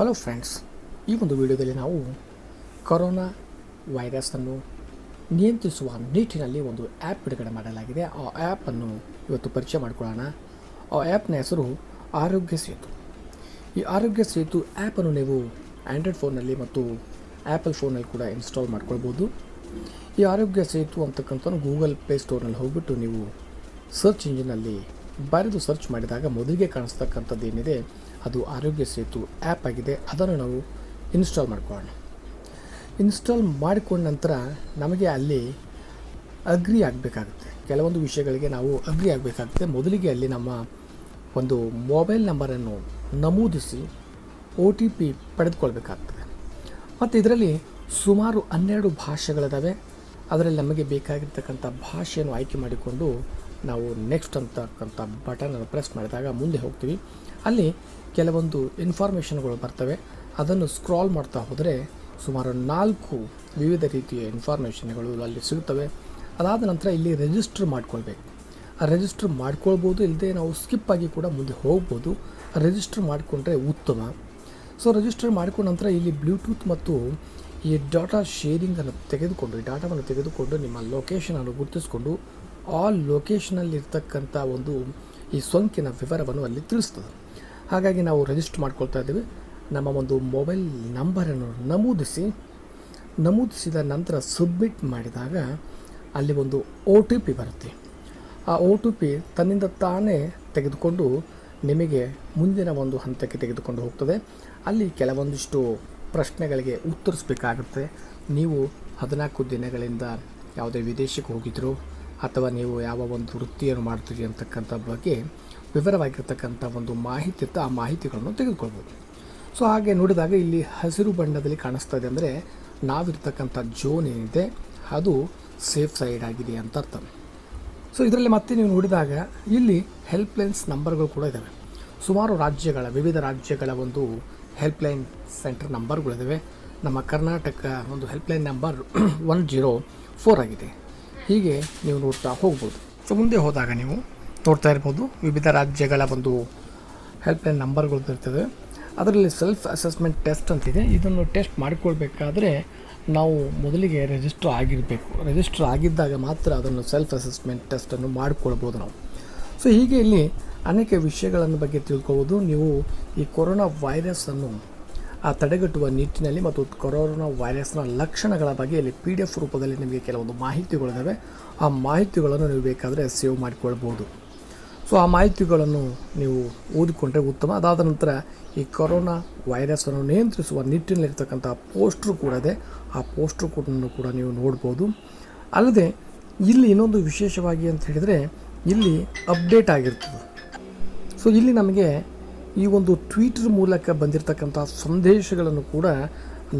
Hello friends ಈ ಒಂದು ವಿಡಿಯೋದಲ್ಲಿ ನಾವು ಕೊರೋನಾ ವೈರಸ್ಸನ್ನು ನಿಯಂತ್ರಿಸುವ ನಿಟ್ಟಿನಲ್ಲಿ ಒಂದು ಆ್ಯಪ್ ಬಿಡುಗಡೆ ಮಾಡಲಾಗಿದೆ. ಆ ಆ್ಯಪನ್ನು ಇವತ್ತು ಪರಿಚಯ ಮಾಡಿಕೊಳ್ಳೋಣ. ಆ ಆ್ಯಪ್ನ ಹೆಸರು ಆರೋಗ್ಯ ಸೇತು. ಈ ಆರೋಗ್ಯ ಸೇತು ಆ್ಯಪನ್ನು ನೀವು ಆ್ಯಂಡ್ರಾಯ್ಡ್ ಫೋನಲ್ಲಿ ಮತ್ತು ಆ್ಯಪಲ್ ಫೋನಲ್ಲಿ ಕೂಡ ಇನ್ಸ್ಟಾಲ್ ಮಾಡ್ಕೊಳ್ಬೋದು. ಈ ಆರೋಗ್ಯ ಸೇತು ಅಂತಕ್ಕಂಥ ಗೂಗಲ್ ಪ್ಲೇ ಸ್ಟೋರ್ನಲ್ಲಿ ಹೋಗ್ಬಿಟ್ಟು ನೀವು ಸರ್ಚ್ ಇಂಜಿನಲ್ಲಿ ಬರೆದು ಸರ್ಚ್ ಮಾಡಿದಾಗ ಮೊದಲಿಗೆ ಕಾಣಿಸ್ತಕ್ಕಂಥದ್ದು ಏನಿದೆ ಅದು ಆರೋಗ್ಯ ಸೇತು ಆ್ಯಪ್ ಆಗಿದೆ, ಅದನ್ನು ನಾವು ಇನ್ಸ್ಟಾಲ್ ಮಾಡ್ಕೊಳ್ಳೋಣ. ಇನ್ಸ್ಟಾಲ್ ಮಾಡಿಕೊಂಡ ನಂತರ ನಮಗೆ ಅಲ್ಲಿ ಅಗ್ರಿ ಆಗಬೇಕಾಗುತ್ತೆ. ಕೆಲವೊಂದು ವಿಷಯಗಳಿಗೆ ನಾವು ಅಗ್ರಿ ಆಗಬೇಕಾಗುತ್ತೆ. ಮೊದಲಿಗೆ ಅಲ್ಲಿ ನಮ್ಮ ಒಂದು ಮೊಬೈಲ್ ನಂಬರನ್ನು ನಮೂದಿಸಿ ಒ ಟಿ ಪಿ ಪಡೆದುಕೊಳ್ಬೇಕಾಗ್ತದೆ. ಮತ್ತು ಇದರಲ್ಲಿ ಸುಮಾರು ಹನ್ನೆರಡು ಭಾಷೆಗಳಿದ್ದಾವೆ ಅದರಲ್ಲಿ ನಮಗೆ ಬೇಕಾಗಿರ್ತಕ್ಕಂಥ ಭಾಷೆಯನ್ನು ಆಯ್ಕೆ ಮಾಡಿಕೊಂಡು ನಾವು ನೆಕ್ಸ್ಟ್ ಅಂತಕ್ಕಂಥ ಬಟನನ್ನು ಪ್ರೆಸ್ ಮಾಡಿದಾಗ ಮುಂದೆ ಹೋಗ್ತೀವಿ. ಅಲ್ಲಿ ಕೆಲವೊಂದು ಇನ್ಫಾರ್ಮೇಷನ್ಗಳು ಬರ್ತವೆ. ಅದನ್ನು ಸ್ಕ್ರಾಲ್ ಮಾಡ್ತಾ ಹೋದರೆ ಸುಮಾರು ನಾಲ್ಕು ವಿವಿಧ ರೀತಿಯ ಇನ್ಫಾರ್ಮೇಷನ್ಗಳು ಅಲ್ಲಿ ಸಿಗುತ್ತವೆ. ಅದಾದ ನಂತರ ಇಲ್ಲಿ ರಿಜಿಸ್ಟರ್ ಮಾಡ್ಕೊಳ್ಬೇಕು. ಆ ರಿಜಿಸ್ಟರ್ ಮಾಡ್ಕೊಳ್ಬೋದು ಇಲ್ಲದೆ ನಾವು ಸ್ಕಿಪ್ ಆಗಿ ಕೂಡ ಮುಂದೆ ಹೋಗ್ಬೋದು. ರಿಜಿಸ್ಟರ್ ಮಾಡಿಕೊಂಡ್ರೆ ಉತ್ತಮ. ಸೊ ರಿಜಿಸ್ಟರ್ ಮಾಡಿಕೊಂಡ ನಂತರ ಇಲ್ಲಿ ಬ್ಲೂಟೂತ್ ಮತ್ತು ಈ ಡಾಟಾ ಶೇರಿಂಗನ್ನು ತೆಗೆದುಕೊಂಡು, ಈ ಡಾಟಾವನ್ನು ತೆಗೆದುಕೊಂಡು ನಿಮ್ಮ ಲೊಕೇಶನನ್ನು ಗುರುತಿಸಿಕೊಂಡು ಆ ಲೊಕೇಶನಲ್ಲಿರ್ತಕ್ಕಂಥ ಒಂದು ಈ ಸೋಂಕಿನ ವಿವರವನ್ನು ಅಲ್ಲಿ ತಿಳಿಸ್ತದೆ. ಹಾಗಾಗಿ ನಾವು ರಿಜಿಸ್ಟರ್ ಮಾಡ್ಕೊಳ್ತಾ ಇದ್ದೀವಿ. ನಮ್ಮ ಒಂದು ಮೊಬೈಲ್ ನಂಬರನ್ನು ನಮೂದಿಸಿ, ನಮೂದಿಸಿದ ನಂತರ ಸಬ್ಮಿಟ್ ಮಾಡಿದಾಗ ಅಲ್ಲಿ ಒಂದು ಓ ಟಿ ಪಿ ಬರುತ್ತೆ. ಆ ಓ ಟಿ ಪಿ ತನ್ನಿಂದ ತಾನೇ ತೆಗೆದುಕೊಂಡು ನಿಮಗೆ ಮುಂದಿನ ಒಂದು ಹಂತಕ್ಕೆ ತೆಗೆದುಕೊಂಡು ಹೋಗ್ತದೆ. ಅಲ್ಲಿ ಕೆಲವೊಂದಿಷ್ಟು ಪ್ರಶ್ನೆಗಳಿಗೆ ಉತ್ತರಿಸಬೇಕಾಗುತ್ತೆ. ನೀವು ಹದಿನಾಲ್ಕು ದಿನಗಳಿಂದ ಯಾವುದೇ ವಿದೇಶಕ್ಕೆ ಹೋಗಿದ್ರು ಅಥವಾ ನೀವು ಯಾವ ಒಂದು ವೃತ್ತಿಯನ್ನು ಮಾಡ್ತೀರಿ ಅಂತಕ್ಕಂಥ ಬಗ್ಗೆ ವಿವರವಾಗಿರ್ತಕ್ಕಂಥ ಒಂದು ಮಾಹಿತಿ ಇತ್ತು. ಆ ಮಾಹಿತಿಗಳನ್ನು ತೆಗೆದುಕೊಳ್ಬೋದು. ಸೊ, ಹಾಗೆ ನೋಡಿದಾಗ ಇಲ್ಲಿ ಹಸಿರು ಬಣ್ಣದಲ್ಲಿ ಕಾಣಿಸ್ತಾ ಇದೆ ಅಂದರೆ ನಾವಿರ್ತಕ್ಕಂಥ ಜೋನ್ ಏನಿದೆ, ಅದು ಸೇಫ್ ಸೈಡ್ ಆಗಿದೆ ಅಂತ ಅರ್ಥ. ಸೊ, ಇದರಲ್ಲಿ ಮತ್ತೆ ನೀವು ನೋಡಿದಾಗ ಇಲ್ಲಿ ಹೆಲ್ಪ್ಲೈನ್ಸ್ ನಂಬರ್ಗಳು ಕೂಡ ಇದ್ದಾವೆ ಸುಮಾರು ರಾಜ್ಯಗಳ, ವಿವಿಧ ರಾಜ್ಯಗಳ ಒಂದು ಹೆಲ್ಪ್ಲೈನ್ ಸೆಂಟರ್ ನಂಬರ್ಗಳಿದ್ದಾವೆ ನಮ್ಮ ಕರ್ನಾಟಕ ಒಂದು helpline number one zero four ಆಗಿದೆ. ಹೀಗೆ ನೀವು ನೋಡ್ತಾ ಹೋಗ್ಬೋದು. ಸೊ, ಮುಂದೆ ಹೋದಾಗ ನೀವು ನೋಡ್ತಾ ಇರ್ಬೋದು ವಿವಿಧ ರಾಜ್ಯಗಳ ಒಂದು ಹೆಲ್ಪ್ಲೈನ್ ನಂಬರ್ಗಳು ಇರ್ತದೆ. ಅದರಲ್ಲಿ ಸೆಲ್ಫ್ ಅಸೆಸ್ಮೆಂಟ್ ಟೆಸ್ಟ್ ಅಂತಿದೆ. ಇದನ್ನು ಟೆಸ್ಟ್ ಮಾಡಿಕೊಳ್ಬೇಕಾದ್ರೆ ನಾವು ಮೊದಲಿಗೆ ರಿಜಿಸ್ಟರ್ ಆಗಿರಬೇಕು. ರಿಜಿಸ್ಟರ್ ಆಗಿದ್ದಾಗ ಮಾತ್ರ ಅದನ್ನು ಸೆಲ್ಫ್ ಅಸೆಸ್ಮೆಂಟ್ ಟೆಸ್ಟನ್ನು ಮಾಡಿಕೊಳ್ಬೋದು ನಾವು. ಸೊ, ಹೀಗೆ ಇಲ್ಲಿ ಅನೇಕ ವಿಷಯಗಳನ್ನು ಬಗ್ಗೆ ತಿಳ್ಕೊಬೋದು ನೀವು ಈ ಕೊರೋನಾ ವೈರಸ್ಸನ್ನು ಆ ತಡೆಗಟ್ಟುವ ನಿಟ್ಟಿನಲ್ಲಿ ಮತ್ತು ಕೊರೋನಾ ವೈರಸ್ನ ಲಕ್ಷಣಗಳ ಬಗ್ಗೆ ಇಲ್ಲಿ ಪಿ ಡಿ ಎಫ್ ರೂಪದಲ್ಲಿ ನಿಮಗೆ ಕೆಲವೊಂದು ಮಾಹಿತಿಗಳಿದ್ದಾವೆ ಆ ಮಾಹಿತಿಗಳನ್ನು ನೀವು ಬೇಕಾದರೆ ಸೇವ್ ಮಾಡಿಕೊಳ್ಬೋದು ಸೊ ಆ ಮಾಹಿತಿಗಳನ್ನು ನೀವು ಓದಿಕೊಂಡ್ರೆ ಉತ್ತಮ. ಅದಾದ ನಂತರ ಈ ಕೊರೋನಾ ವೈರಸ್ಸನ್ನು ನಿಯಂತ್ರಿಸುವ ನಿಟ್ಟಿನಲ್ಲಿರ್ತಕ್ಕಂಥ ಪೋಸ್ಟ್ರು ಕೂಡ ಇದೆ. ಆ ಪೋಸ್ಟ್ರು ಕೂಡ ಕೂಡ ನೀವು ನೋಡ್ಬೋದು. ಅಲ್ಲದೆ, ಇಲ್ಲಿ ಇನ್ನೊಂದು ವಿಶೇಷವಾಗಿ ಅಂತ ಹೇಳಿದರೆ, ಇಲ್ಲಿ ಅಪ್ಡೇಟ್ ಆಗಿರ್ತದೆ. ಸೊ ಇಲ್ಲಿ ನಮಗೆ ಈ ಒಂದು ಟ್ವೀಟರ್ ಮೂಲಕ ಬಂದಿರತಕ್ಕಂಥ ಸಂದೇಶಗಳನ್ನು ಕೂಡ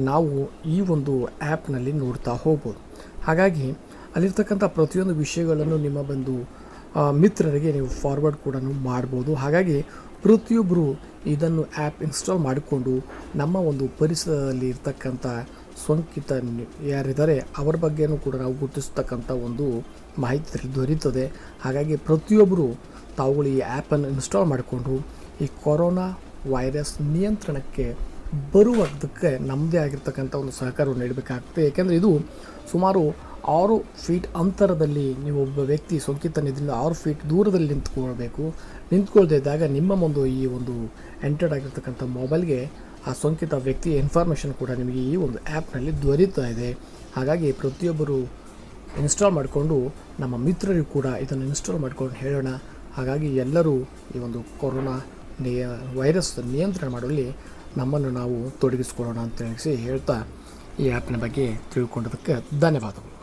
ನಾವು ಈ ಒಂದು ಆ್ಯಪ್ನಲ್ಲಿ ನೋಡ್ತಾ ಹೋಗ್ಬೋದು. ಹಾಗಾಗಿ ಅಲ್ಲಿರ್ತಕ್ಕಂಥ ಪ್ರತಿಯೊಂದು ವಿಷಯಗಳನ್ನು ನಿಮ್ಮ ಬಂದು ಮಿತ್ರರಿಗೆ ನೀವು ಫಾರ್ವರ್ಡ್ ಕೂಡ ಮಾಡ್ಬೋದು. ಹಾಗಾಗಿ ಪ್ರತಿಯೊಬ್ಬರು ಇದನ್ನು ಆ್ಯಪ್ ಇನ್ಸ್ಟಾಲ್ ಮಾಡಿಕೊಂಡು ನಮ್ಮ ಒಂದು ಪರಿಸರದಲ್ಲಿ ಇರ್ತಕ್ಕಂಥ ಸೋಂಕಿತ ಯಾರಿದ್ದಾರೆ ಅವರ ಬಗ್ಗೆನೂ ಕೂಡ ನಾವು ಗುರುತಿಸ್ತಕ್ಕಂಥ ಒಂದು ಮಾಹಿತಿ ದೊರೆಯುತ್ತದೆ ಹಾಗಾಗಿ ಪ್ರತಿಯೊಬ್ಬರು ತಾವುಗಳು ಈ ಆ್ಯಪನ್ನು ಇನ್ಸ್ಟಾಲ್ ಮಾಡಿಕೊಂಡು ಈ ಕೊರೋನಾ ವೈರಸ್ ನಿಯಂತ್ರಣಕ್ಕೆ ಬರುವುದಕ್ಕೆ ನಮ್ಮದೇ ಆಗಿರ್ತಕ್ಕಂಥ ಒಂದು ಸಹಕಾರವನ್ನು ನೀಡಬೇಕಾಗ್ತದೆ. ಏಕೆಂದರೆ ಇದು ಸುಮಾರು ಆರು ಫೀಟ್ ಅಂತರದಲ್ಲಿ ನೀವು ಒಬ್ಬ ವ್ಯಕ್ತಿ ಸೋಂಕಿತನಿದ್ರಿಂದ ಆರು ಫೀಟ್ ದೂರದಲ್ಲಿ ನಿಂತ್ಕೊಳ್ಬೇಕು. ನಿಂತ್ಕೊಳ್ದೇ ಇದ್ದಾಗ ನಿಮ್ಮ ಒಂದು ಈ ಒಂದು ಎಂಟರ್ಡ್ ಆಗಿರ್ತಕ್ಕಂಥ ಮೊಬೈಲ್ಗೆ ಆ ಸೋಂಕಿತ ವ್ಯಕ್ತಿಯ ಇನ್ಫಾರ್ಮೇಷನ್ ಕೂಡ ನಿಮಗೆ ಈ ಒಂದು ಆ್ಯಪ್ನಲ್ಲಿ ದೊರೀತಾ ಇದೆ. ಹಾಗಾಗಿ ಪ್ರತಿಯೊಬ್ಬರು ಇನ್ಸ್ಟಾಲ್ ಮಾಡಿಕೊಂಡು ನಮ್ಮ ಮಿತ್ರರಿಗೂ ಕೂಡ ಇದನ್ನು ಇನ್ಸ್ಟಾಲ್ ಮಾಡ್ಕೊಂಡು ಹೇಳೋಣ. ಹಾಗಾಗಿ ಎಲ್ಲರೂ ಈ ಒಂದು ಕೊರೋನಾ ನಿಯ ವೈರಸ್ ನಿಯಂತ್ರಣ ಮಾಡುವಲ್ಲಿ ನಮ್ಮನ್ನು ನಾವು ತೊಡಗಿಸ್ಕೊಳ್ಳೋಣ ಅಂತ ಹೇಳಿಸಿ ಹೇಳ್ತಾ ಈ ಆ್ಯಪ್ನ ಬಗ್ಗೆ ತಿಳ್ಕೊಂಡದಕ್ಕೆ ಧನ್ಯವಾದಗಳು.